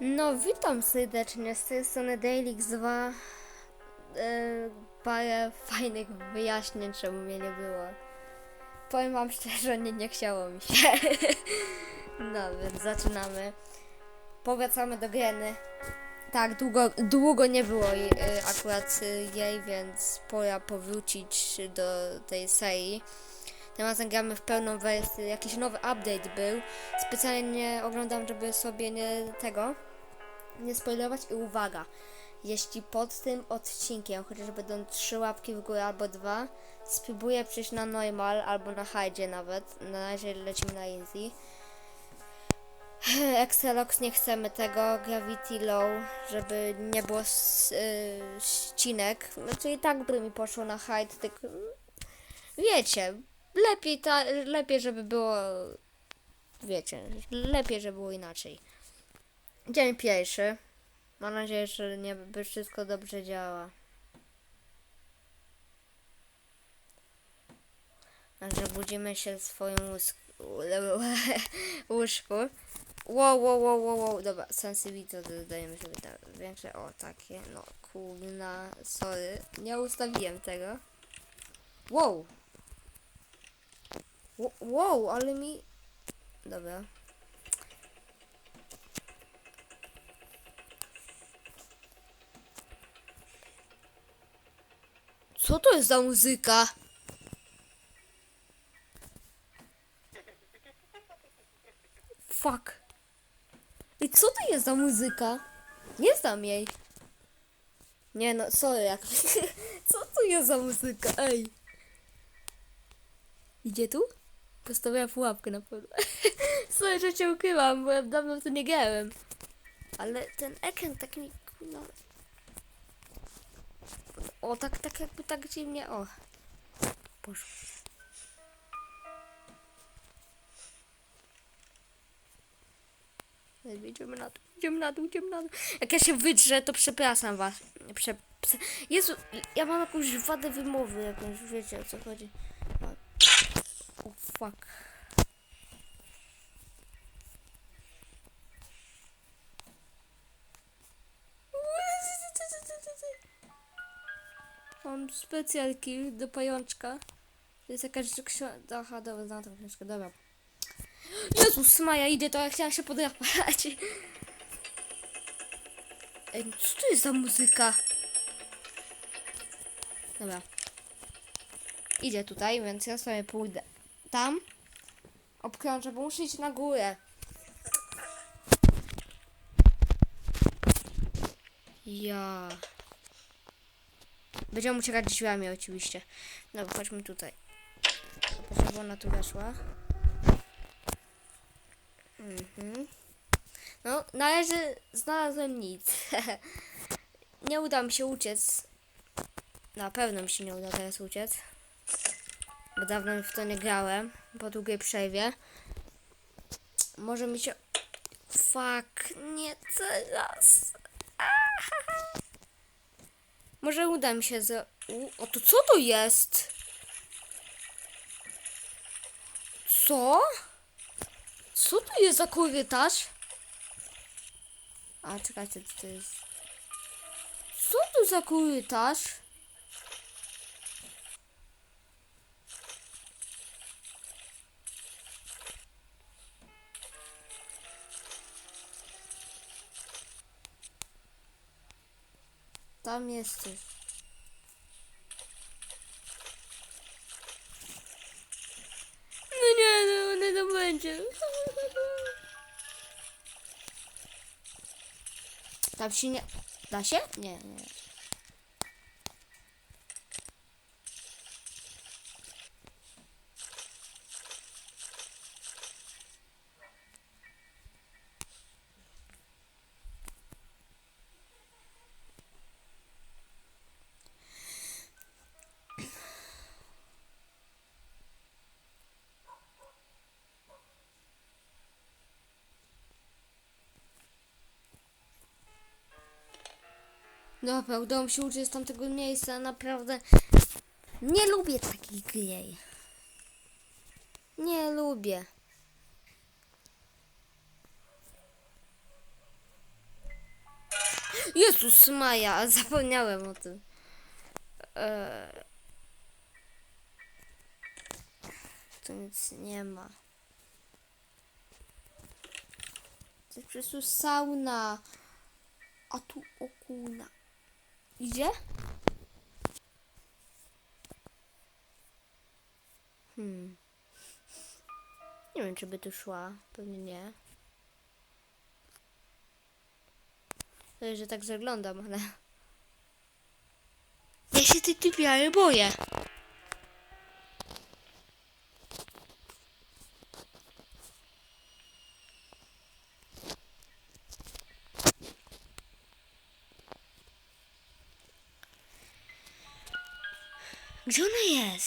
No, witam serdecznie z tej strony Dailix 2. E, parę fajnych wyjaśnień, czemu mnie nie było. Powiem wam szczerze, nie, nie chciało mi się. no, więc zaczynamy. Powracamy do Geny. Tak, długo, długo nie było jej, e, akurat jej, więc pora powrócić do tej serii. Tym razem gramy w pełną wersję, jakiś nowy update był. Specjalnie oglądam, żeby sobie nie tego, nie spoilować i uwaga, jeśli pod tym odcinkiem, chociaż będą trzy łapki w górę albo dwa, spróbuję przejść na normal albo na hardzie nawet, na razie lecimy na easy. Excelox nie chcemy tego, Gravity Low, żeby nie było s- y, ścinek, znaczy i tak by mi poszło na hide, tylko mm, wiecie, lepiej, ta, lepiej żeby było, wiecie, lepiej żeby było inaczej. Dzień pierwszy. Mam nadzieję, że nie, by wszystko dobrze działa. Także budzimy się w swoim łóżku. Wow, wow, wow, wow, wow. Dobra, sensitivity dodajemy sobie tak większe. O, takie. No, kurna, sorry. Nie ustawiłem tego. Wow. Wo- Wow, ale mi... Dobra. Co to jest za muzyka? Fuck. I co to jest za muzyka? Nie znam jej. Nie no, sorry jak... co to jest za muzyka? Ej. Idzie tu? Postawiłam pułapkę na pewno. sorry, że cię ukryłam, bo ja dawno w to nie grałem. Ale ten ekran tak mi... No, o, tak, tak jakby tak dziwnie, o. Poszło. Idziemy na dół, idziemy na dół, idziemy na dół. Jak ja się wydrzę, to przepraszam was. Prze, prze... Jezu, ja mam jakąś wadę wymowy, jakąś, wiecie o co chodzi. O, o fuck. Mam specjalki do pajączka. To jest jakaś książka. Aha, dobra, znam tą książkę, dobra. Jezus Maja, idę to, ja chciałam się podrapać. Ej, no co to jest za muzyka? Dobra. Idzie tutaj, więc ja sobie pójdę tam. Obkrążę, bo muszę iść na górę. Ja. Będziemy uciekać drzwiami oczywiście. Dobra, chodźmy tutaj. Żeby ona tu weszła. Mhm. No, na razie znalazłem nic. nie uda mi się uciec. Na pewno mi się nie uda teraz uciec. Bo dawno w to nie grałem. Po długiej przerwie. Może mi się... Fuck, nie teraz. Może uda mi się za... O to co to jest? Co? Co to jest za korytarz? A czekajcie, co to jest? Co to za korytarz? Tam jesteś. No nie, no nie to będzie. Tam się nie... Da się? Nie, nie. Dobra, udało mi się uciec z tamtego miejsca, naprawdę nie lubię takich gier. Nie lubię. Jezus Maja, zapomniałem o tym. Eee... Tu nic nie ma. To jest przecież sauna. A tu okuna. Idzie? Hmm. Nie wiem, czy by tu szła. Pewnie nie. Że tak zaglądam, ale... Ja się tej typiary boję.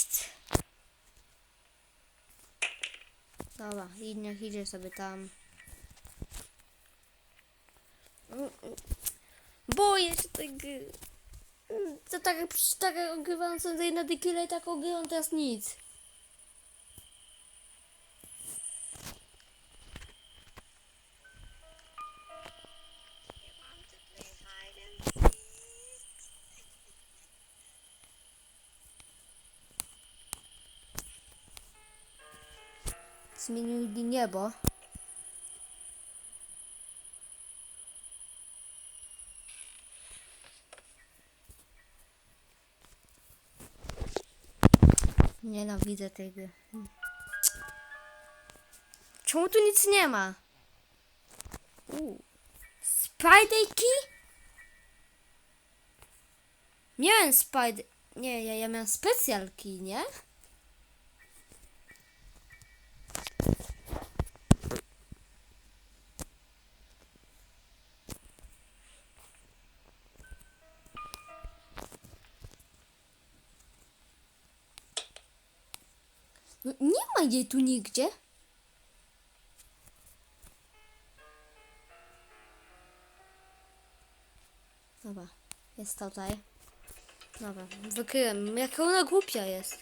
Jest? Dobra, i niech idzie sobie tam. Boję się tego. To tak, tak jak ogrywam sobie na dykile, tak ogrywam teraz nic. Zmienili niebo. Nienawidzę tej gry. Czemu tu nic nie ma? Uuu. Spider spider... Nie, ja, ja miałem special key, nie? Jej tu nigdzie. Dobra, jest tutaj. Dobra, wykryłem. Jaka ona głupia jest.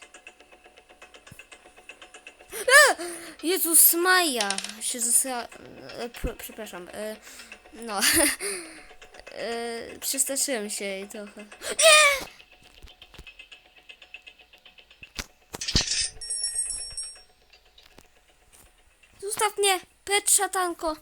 Jezus Maja! Się zasra... e, pr- Przepraszam. e, No. E, Przestraszyłem się jej trochę. Nie! Zostaw mnie! Precz szatanko!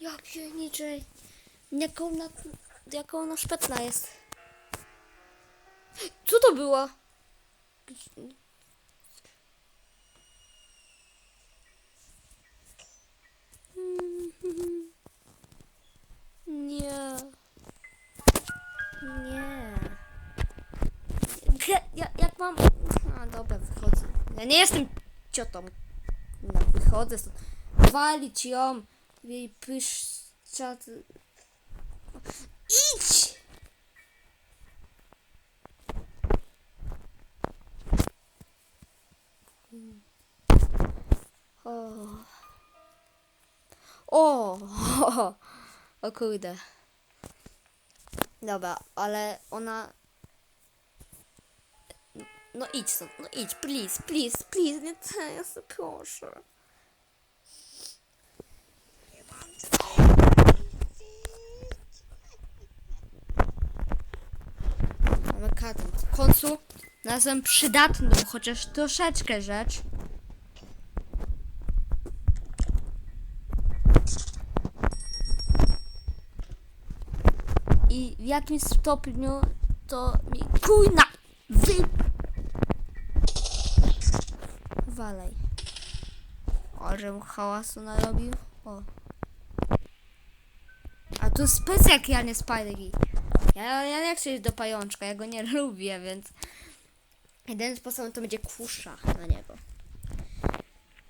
Ja pierniczej! Jaka ona, jaka ona szpetna jest. Co to było? Mam... A, dobra, wychodzę. Ja nie jestem ciotą. No, wychodzę stąd. Walić ją. Jej pyszczat... Idź! O. O, o kurde. Dobra, ale ona... No idź stąd, no idź, please, please, please, nie teraz, proszę. Mamy kartę. W końcu nazwę przydatną, chociaż troszeczkę rzecz. I w jakimś stopniu to mi kujna wy... Walej. O, żebym hałasu narobił. O. A tu specjak ja nie Spiderki. Ja, ja nie chcę iść do pajączka, ja go nie lubię, więc... Jedynym sposobem to będzie kusza na niego.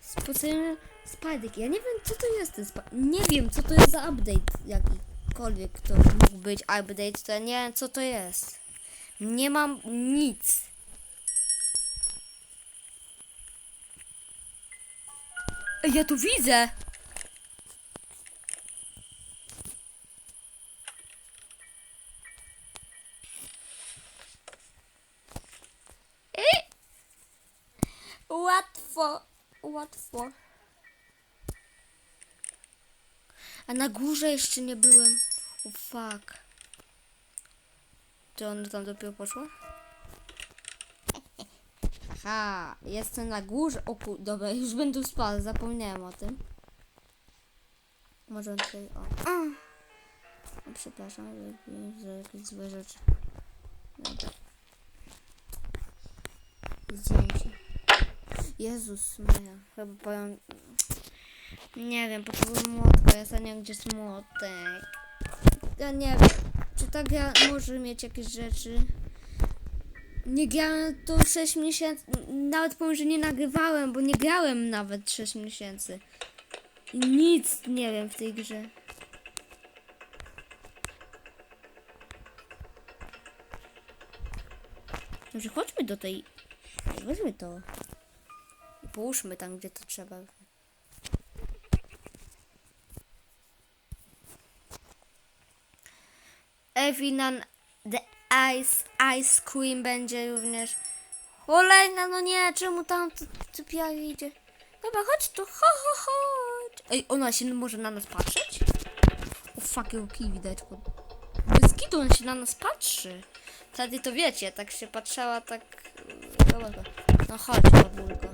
Sposobem Spiderki. Ja nie wiem, co to jest ten Spider... Nie wiem, co to jest za update jakikolwiek to mógł być update, to ja nie wiem, co to jest. Nie mam nic. Ja tu widzę. Łatwo, łatwo. A na górze jeszcze nie byłem. Oh, fuck. Czy ona tam dopiero poszła? Ha, jestem na górze. O kur... Dobra, już będę spał, zapomniałem o tym. Może tutaj... O. A. Przepraszam, że jakieś złe rzeczy. Dobra. Zdjęcie. Jezus moja, chyba powiem... Nie wiem, potrzebuję młotka, ja wiem, gdzie jest młotek. Ja nie wiem, czy ta gra może mieć jakieś rzeczy. Nie grałem to 6 miesięcy, nawet powiem, że nie nagrywałem, bo nie grałem nawet 6 miesięcy. I nic nie wiem w tej grze. Może chodźmy do tej... Weźmy to. Połóżmy tam, gdzie to trzeba. Evinan The Ice Ice Cream będzie również. Olejna, no nie, czemu tam ty, ty pijały idzie? Dobra, chodź tu, ho, ho, chodź. Ej, ona się może na nas patrzeć? O fuck, jaki widać. Bez kitu on się na nas patrzy. Wtedy to wiecie, tak się patrzała, tak... Dobra, no chodź, babulko.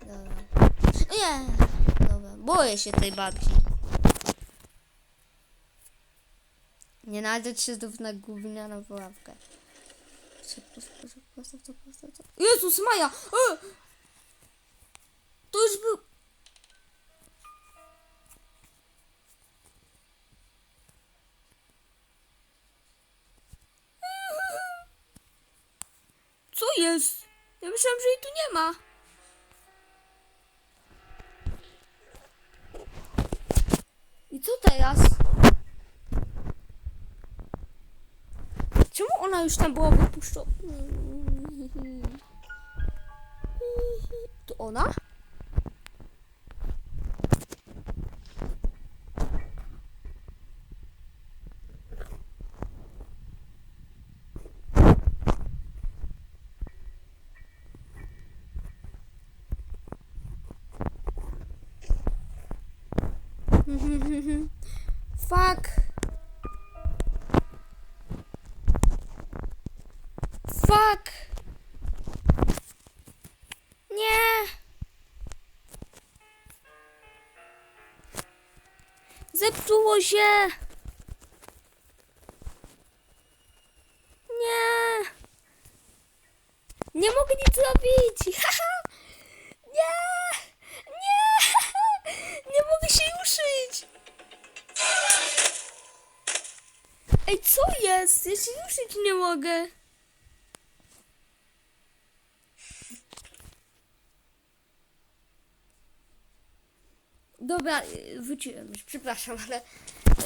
Dobra. Nie, dobra, boję się tej babci. Nie najdać się znów na gównianą ławkę. Szybko, szybko, szybko, postaw to, postaw to. Jezus Maja! E! To już był... Co jest? Ja myślałam, że jej tu nie ma. I co teraz? Czemu ona już tam była wypuszczona? To ona? Fuck. Nie. Zepsuło się. Nie. Nie mogę nic zrobić. Nie. Nie. Nie mogę się ruszyć. Ej, co jest? Ja się ruszyć nie mogę. Dobra, y, wróciłem już, przepraszam, ale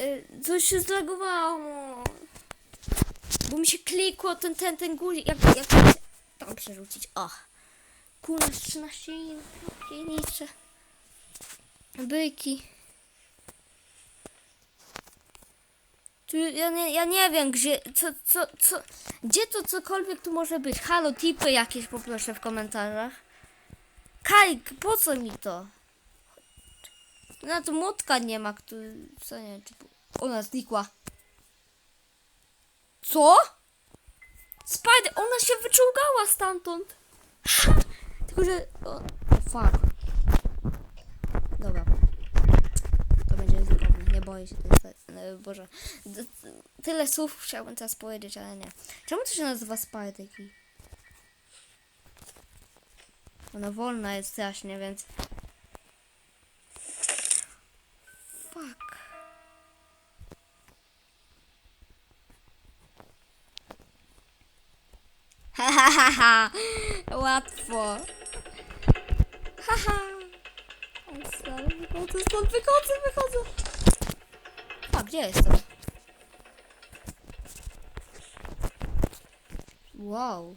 y, coś się zlagowało. Bo mi się klikło ten, ten, ten guzik, jak, jak się tam przerzucić. O, kurna, 13 nicze. Byki. Tu, ja, nie, ja nie wiem, gdzie, co, co, co, gdzie to cokolwiek tu może być. Halo, tipy jakieś poproszę w komentarzach. Kajk, po co mi to? No to młotka nie ma, który, co nie wiem, czy ona znikła. Co? Spider, ona się wyczułgała stamtąd. Tylko, że, o, fuck. Dobra. To będzie ryzykowne, nie boję się tej e, Boże. Tyle słów chciałbym teraz powiedzieć, ale nie. Czemu to się nazywa Spider? Ona wolna jest strasznie, więc... Fuck. Ha ha ha ha! Łatwo. Haha. O, stary, Wychodzę stąd, wychodzę, wychodzę. A, gdzie jestem? Wow.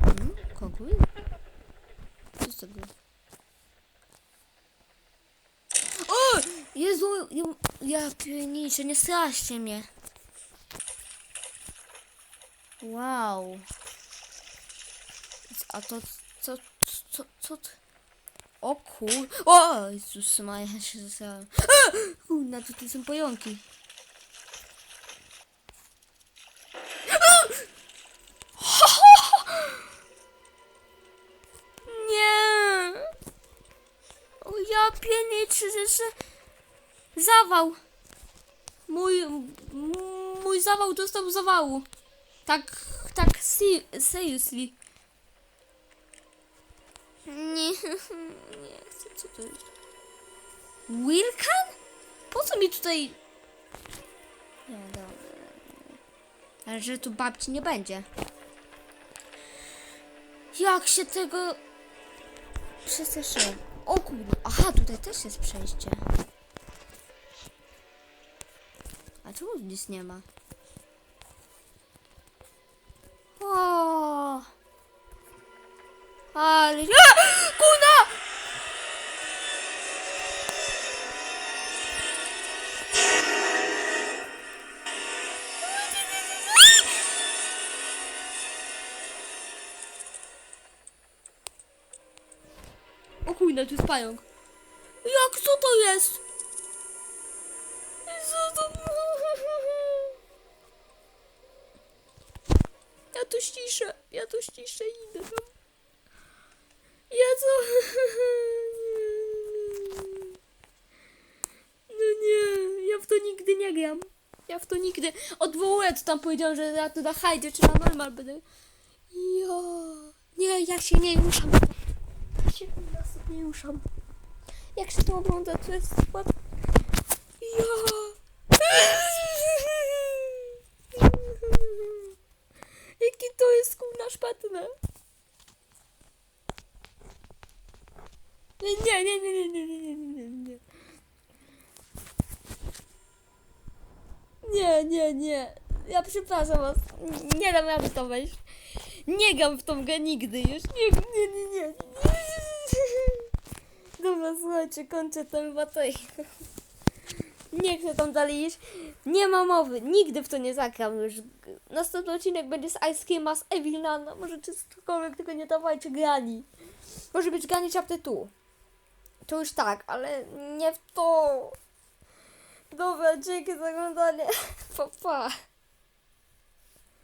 Hmm? Koguj? Co z tego? O! Jezu, ja, pierniczę, nie straszcie mnie. Wow. A to Co, co, co? ty- O kur... O! Jezus Maria, ja się zasrałem. Kurna, tutaj są pająki. Nie! O ja pieniędzy, że zawał. Mój, mój zawał dostał zawału. Tak, tak, seriously. Nie, nie chcę, co to jest? Wilkan? Po co mi tutaj... Nie, dobra. Ale że tu babci nie będzie. Jak się tego... Przestraszyłem. O kurde. Aha, tutaj też jest przejście. Czemu nic nie ma? O! Ale... A! Kuna! O kurde, tu jest pająk. Jak, co to jest? Ja w to nigdy. Odwołuję, co tam powiedział, że ja tu na hajdzie czy na normal będę. Ja. Nie, ja się nie ruszam. Ja się sobie nie ruszam. Jak się to ogląda, to jest ład... Ja. Jaki to jest kurna szpatne. Nie, nie, nie, nie, nie, nie, nie, nie, nie. Nie, nie. Ja przepraszam was. Nie dam rady to wejść. Nie gram w tą grę nigdy już. Nie, nie, nie, nie. Dobra, słuchajcie, kończę ten bataj. Nie chcę tam dalej iść. Nie ma mowy. Nigdy w to nie zagram już. Następny odcinek będzie z Ice Creama, z Evilana. Może czy cokolwiek, tylko nie dawajcie grani. Może być grani chapter tu. To już tak, ale nie w to. Dobra, dzięki za oglądanie. Pa, pa.